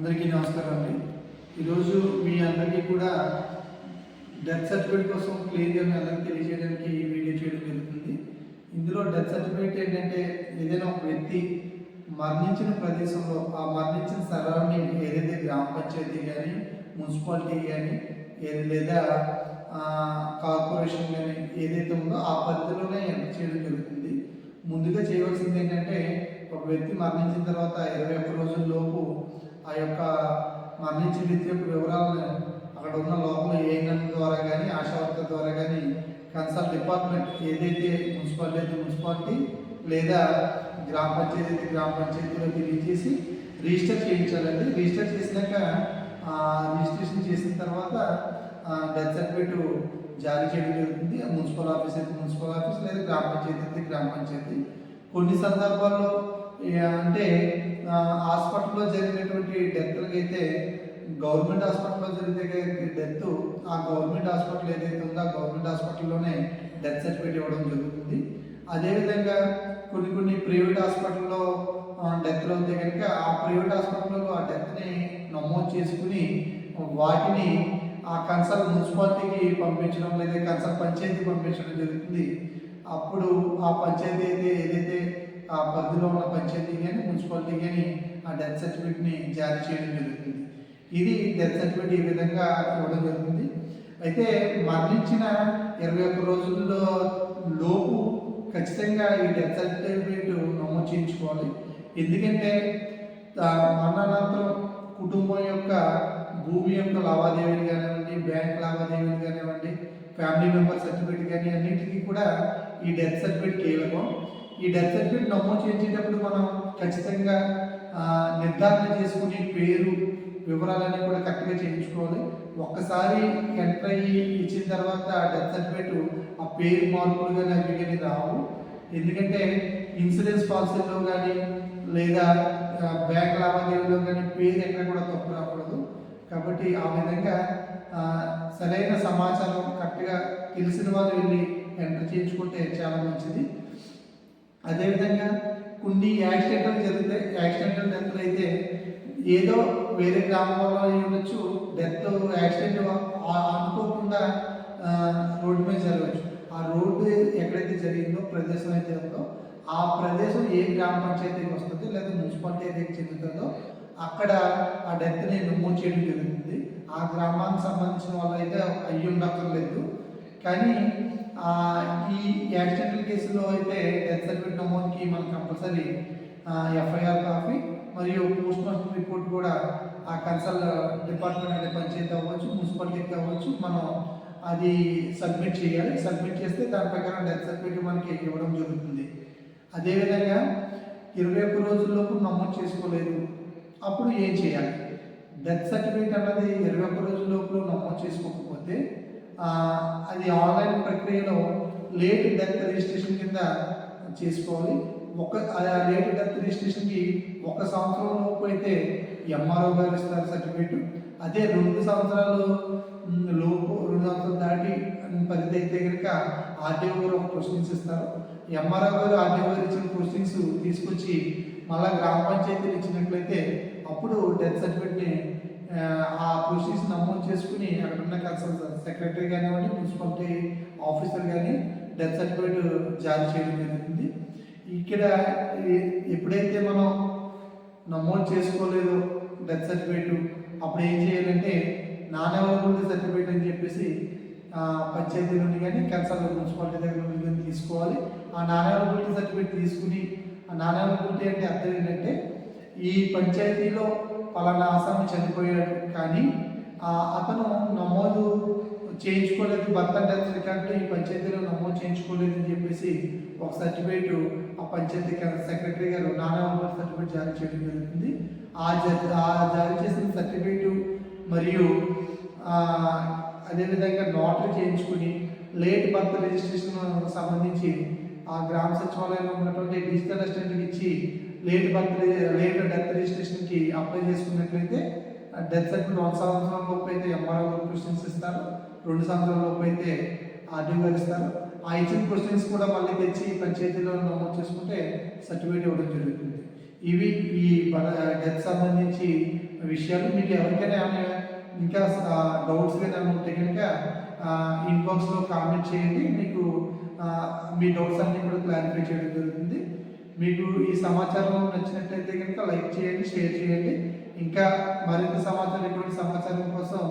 అందరికీ నమస్కారం అండి. ఈరోజు మీ అందరికీ కూడా డెత్ సర్టిఫికేట్ కోసం క్లియర్గా మీ అందరికీ తెలియజేయడానికి ఈ వీడియో చేయడం జరుగుతుంది. ఇందులో డెత్ సర్టిఫికేట్ ఏంటంటే ఏదైనా ఒక వ్యక్తి మరణించిన ప్రదేశంలో ఆ మరణించిన సరౌండింగ్ ఏదైతే గ్రామ పంచాయతీ కానీ మున్సిపాలిటీ కానీ ఏది లేదా కార్పొరేషన్ కానీ ఏదైతే ఉందో ఆ పరిధిలోనే ఎంటర్ చేయడం జరుగుతుంది. ముందుగా చేయవలసింది ఏంటంటే ఒక వ్యక్తి మరణించిన తర్వాత ఇరవై ఒక్క రోజుల లోపు ఆ యొక్క మరణించి వ్యక్తి యొక్క వివరాలను అక్కడ ఉన్న లోపల ఏఎన్ఎం ద్వారా కానీ ఆశా వర్కర్ ద్వారా కానీ కన్సల్ట్ డిపార్ట్మెంట్ ఏదైతే మున్సిపాలిటీ అయితే మున్సిపాలిటీ లేదా గ్రామ పంచాయతీ అయితే గ్రామ పంచాయతీలో తెలియజేసి రిజిస్టర్ చేయించాలండి. రిజిస్టర్ చేసినాక ఆ, రిజిస్ట్రేషన్ చేసిన తర్వాత డెత్ సర్టిఫికేట్ జారీ చేయడం జరుగుతుంది. ఆ మున్సిపల్ ఆఫీస్ అయితే మున్సిపల్ ఆఫీస్ లేదా గ్రామ పంచాయతీ అయితే గ్రామ పంచాయతీ. కొన్ని సందర్భాల్లో అంటే హాస్పిటల్లో జరిగినటువంటి డెత్లకి అయితే గవర్నమెంట్ హాస్పిటల్లో జరిగే డెత్ ఆ గవర్నమెంట్ హాస్పిటల్ ఏదైతే ఉందో ఆ గవర్నమెంట్ హాస్పిటల్లోనే డెత్ సర్టిఫికేట్ ఇవ్వడం జరుగుతుంది. అదేవిధంగా కొన్ని కొన్ని ప్రైవేట్ హాస్పిటల్లో డెత్లు అవుతాయి కనుక ఆ ప్రైవేట్ హాస్పిటల్లో ఆ డెత్ని నమోదు చేసుకుని వాటిని ఆ కన్సల్ మున్సిపాలిటీకి పంపించడం లేదా కన్సల్ పంచాయతీ పంపించడం జరుగుతుంది. అప్పుడు ఆ పంచాయతీ అయితే ఏదైతే ఆ పరిధిలో ఉన్న పంచాయతీ కానీ మున్సిపాలిటీ కానీ ఆ డెత్ సర్టిఫికేట్ని జారీ చేయడం జరుగుతుంది. ఇది డెత్ సర్టిఫికేట్ ఈ విధంగా ఇవ్వడం జరుగుతుంది. అయితే మరణించిన ఇరవై ఒక్క రోజుల్లో లోపు ఖచ్చితంగా ఈ డెత్ సర్టిఫికేట్ నమోదు చేయించుకోవాలి. ఎందుకంటే మరణానంతరం కుటుంబం యొక్క భూమి యొక్క లావాదేవీలు కానివ్వండి బ్యాంక్ లావాదేవీలు కానివ్వండి ఫ్యామిలీ మెంబర్ సర్టిఫికేట్ కానీ అన్నింటికీ కూడా ఈ డెత్ సర్టిఫికేట్ కీలకం. ఈ డెత్ సర్టిఫికేట్ నమోదు చేసేటప్పుడు మనం ఖచ్చితంగా నిర్ధారణ చేసుకుని పేరు వివరాలన్నీ కూడా కరెక్ట్గా చేయించుకోవాలి. ఒక్కసారి ఎంటర్ అయ్యి ఇచ్చిన తర్వాత ఆ డెత్ సర్టిఫికేట్ ఆ పేరు మార్పులు కానీ అవి కానీ రావు. ఎందుకంటే ఇన్సూరెన్స్ పాలసీలో కానీ లేదా బ్యాంక్ లావాదేవీలో కానీ పేరు ఎక్కడ కూడా తప్పు రాకూడదు. కాబట్టి ఆ విధంగా సరైన సమాచారం కరెక్ట్గా తెలిసిన వాళ్ళు వెళ్ళి ఎంటర్ చేయించుకుంటే చాలా మంచిది. అదేవిధంగా కొన్ని యాక్సిడెంట్లు జరుగుతాయి యాక్సిడెంటల్ డెత్లు అయితే ఏదో వేరే గ్రామంలో అయి ఉండొచ్చు డెత్ యాక్సిడెంట్ అనుకోకుండా రోడ్డు మీద జరగవచ్చు. ఆ రోడ్డు ఎక్కడైతే జరిగిందో ప్రదేశం అయితే ఉందో ఆ ప్రదేశం ఏ గ్రామ పంచాయతీకి వస్తుందో లేదా మున్సిపాలిటీ ఏదైతే చెందుతుందో అక్కడ ఆ డెత్ని నమోదు చేయడం జరుగుతుంది. ఆ గ్రామానికి సంబంధించిన వాళ్ళు అయితే అయ్యి ఉండక్కర్లేదు కానీ ఈ యాక్సిడెంటల్ కేసులో అయితే డెత్ సర్టిఫికేట్ నమోదుకి మనకు కంపల్సరీ ఎఫ్ఐఆర్ కాపీ మరియు పోస్ట్ మార్టం రిపోర్ట్ కూడా ఆ కన్సల్ట్ డిపార్ట్మెంట్ అంటే పంచాయతీ అవ్వచ్చు మున్సిపాలిటీకి అవ్వచ్చు. మనం అది సబ్మిట్ చేయాలి. సబ్మిట్ చేస్తే దాని ప్రకారం డెత్ సర్టిఫికేట్ మనకి ఇవ్వడం జరుగుతుంది. అదేవిధంగా ఇరవై ఒక్క రోజుల్లోపు నమోదు చేసుకోలేదు. అప్పుడు ఏం చేయాలి? డెత్ సర్టిఫికేట్ అన్నది ఇరవై ఒక్క రోజుల్లోపు నమోదు చేసుకోకపోతే అది ఆన్లైన్ ప్రక్రియలో లేట్ డెత్ రిజిస్ట్రేషన్ కింద చేసుకోవాలి. ఒక ఆ లేట్ డెత్ రిజిస్ట్రేషన్కి ఒక సంవత్సరం లోపు అయితే ఎంఆర్ఓ గారు ఇస్తారు సర్టిఫికేట్. అదే రెండు సంవత్సరాలు లోపు రెండు సంవత్సరాలు దాటి పరిధి అయితే కనుక ఆర్టీఓ గారు ఒక క్వశ్చన్స్ ఇస్తారు. ఎంఆర్ఓ గారు ఆర్టీఓ గారు ఇచ్చిన క్వశ్చన్స్ తీసుకొచ్చి మళ్ళీ గ్రామ పంచాయతీలు ఇచ్చినట్లయితే అప్పుడు డెత్ సర్టిఫికేట్ని ఆ, ఆ నమోదు చేసుకుని అక్కడ ఉన్న కన్సల్ట్ సెక్రటరీ కానివ్వండి మున్సిపాలిటీ ఆఫీసర్ కానీ డెత్ సర్టిఫికేట్ జారీ చేయడం జరిగింది ఇక్కడ ఎప్పుడైతే మనం నమోదు చేసుకోలేదో డెత్ సర్టిఫికేట్ అప్పుడు ఏం చేయాలంటే నాన్ అవైలబిలిటీ సర్టిఫికేట్ అని చెప్పేసి పంచాయతీ నుండి కానీ కన్సల్ట్ మున్సిపాలిటీ దగ్గర నుండి కానీ తీసుకోవాలి. ఆ నాన్ అవైలబిలిటీ సర్టిఫికేట్ తీసుకుని ఆ నాన్ అవైలబిలిటీ అంటే అర్థం ఏంటంటే ఈ పంచాయతీలో పలానా ఆసామి చనిపోయాడు. కానీ అతను నమోదు చేయించుకోలేదు. భర్త డెత్ రికార్డులో ఈ పంచాయతీలో నమోదు చేయించుకోలేదు అని చెప్పేసి ఒక సర్టిఫికేట్ ఆ పంచాయతీ సెక్రటరీ గారు నానా సర్టిఫికేట్ జారీ చేయడం జరుగుతుంది. ఆ జారీ చేసిన సర్టిఫికేట్ మరియు అదేవిధంగా నోటరీ చేయించుకుని లేట్ బర్త్ రిజిస్ట్రేషన్ సంబంధించి ఆ గ్రామ సచివాలయంలో ఉన్నటువంటి డిజిటల్ అసిస్టెంట్కి ఇచ్చి లేట్ బర్త్ లేట్ డెత్ రిజిస్ట్రేషన్కి అప్లై చేసుకున్నట్లయితే డెత్ సర్టిఫికేట్ ఒక సంవత్సరం లోపు అయితే ఎంఆర్ఓ క్వశ్చన్స్ ఇస్తారు. రెండు సంవత్సరాల లోపు అయితే ఆర్డీఓ గారు ఇస్తారు. ఆ ఇచ్చిన క్వశ్చన్స్ కూడా మళ్ళీ తెచ్చి పంచాయతీలో నమోదు చేసుకుంటే సర్టిఫికేట్ ఇవ్వడం జరుగుతుంది. ఇవి ఈ డెత్ సంబంధించి విషయాలు. మీకు ఎవరికైనా ఏమైనా ఇంకా డౌట్స్ ఏమైనా ఉంటే కనుక ఇన్బాక్స్లో కామెంట్ చేయండి. మీకు మీ డౌట్స్ అన్నీ కూడా క్లారిఫై చేయడం జరుగుతుంది. మీకు ఈ సమాచారం నచ్చినట్లయితే కనుక లైక్ చేయండి షేర్ చేయండి. ఇంకా మరింత సమాచారం ఇటువంటి సమాచారం కోసం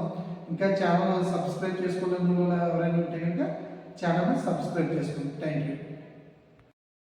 ఇంకా ఛానల్ సబ్స్క్రైబ్ చేసుకోవడం ఎవరైనా ఉంటే కనుక ఛానల్ సబ్స్క్రైబ్ చేసుకోండి. Thank you